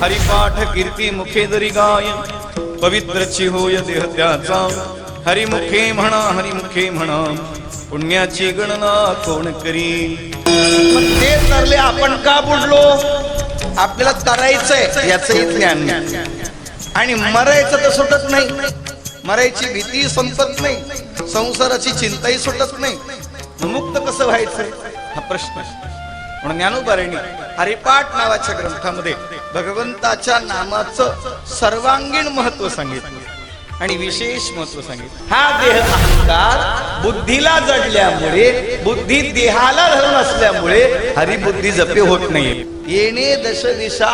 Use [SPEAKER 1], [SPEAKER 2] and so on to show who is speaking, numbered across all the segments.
[SPEAKER 1] हरिपाठ कीर्ती मुखे जरी गाय पवित्रची होय देह त्याचा. हरिमुखे म्हणा हरिमुखे म्हणा पुण्याची गणना कोण करी?
[SPEAKER 2] मग ते तरले आपण का बुडलो? आपल्याला तरायचंय याचंही ज्ञान आणि मरायचं तर सुटत नाही. मरायची भीती संपत नाही. संसाराची चिंताही सुटत नाही. मुक्त कसं व्हायचंय हा प्रश्न. म्हणून ज्ञानोबारेणी हरिपाठ नावाच्या ग्रंथामध्ये भगवंताच्या नामाचं सर्वांगीण महत्त्व सांगितलं. आणि विशेष महत्त्व सांगितलं. हा देह अहंकार बुद्धीला जडल्यामुळे बुद्धी देहाला धरून असल्यामुळे हरिबुद्धी जपे होत नाही. येणे दश दिशा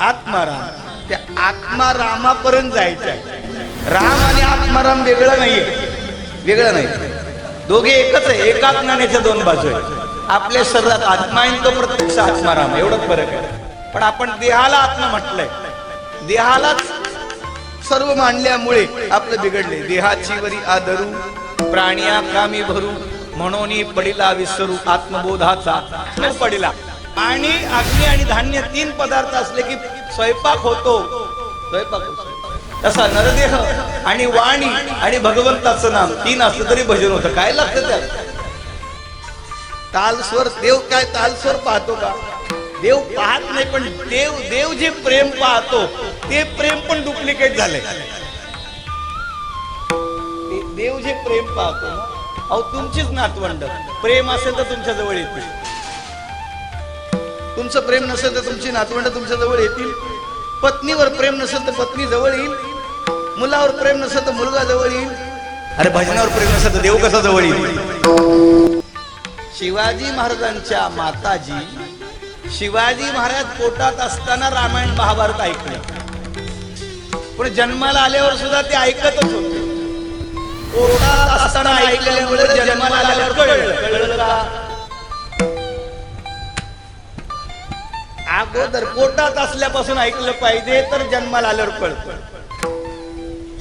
[SPEAKER 2] आत्माराम. त्या आत्मारामापर्यंत जायचं आहे राम आणि आत्माराम वेगळं नाहीये. वेगळं नाही. दोघे एकच आहे. एकाच नाण्याच्या दोन बाजू आहेत. आपल्या शरीरात आत्मा आहे तो प्रत्यक्ष आत्माराम एवढंच फरक आहे. पण आपण देहाला आत्मा म्हटलंय. देहालाच सर्व मांडल्यामुळे आपलं बिघडले देहाची वरी आदरू प्राणिया कामी भरू म्हणून पडिला विसरू आत्मबोधाचा पडिला. आणि अग्नी आणि धान्य तीन पदार्थ असले की स्वयंपाक होतो. स्वयंपाक होतो. तसा नरदेह आणि वाणी आणि भगवंताचं नाम तीन असलं तरी भजन होतं. काय लागतं त्यात? तालस्वर देव काय तालस्वर पाहतो का? देव पाहत नाही पण देव देव जे प्रेम पाहतो ते प्रेम पण डुप्लिकेट झाले देव जे प्रेम पाहतो अहो तुमचीच नातवंड. प्रेम असेल तर तुमच्या जवळ येतील. तुमचं प्रेम नसेल तर तुमची नातवंड तुमच्या जवळ येतील. पत्नीवर प्रेम नसेल तर पत्नी जवळ येईल. मुलावर प्रेम नसेल तर मुलगा जवळ येईल. अरे भजनावर प्रेम नसेल तर देव कसा जवळ येईल? शिवाजी महाराजांच्या माताजी शिवाजी महाराज पोटात असताना रामायण महाभारत ऐकले. पण जन्माला आल्यावर सुद्धा ते ऐकतच होते. पोटात असताना ऐकल्यामुळे जन्माला आल्यावर कळलं. कळलं का? अगोदर पोटात असल्यापासून ऐकलं पाहिजे तर जन्माला आल्यावर कळतं.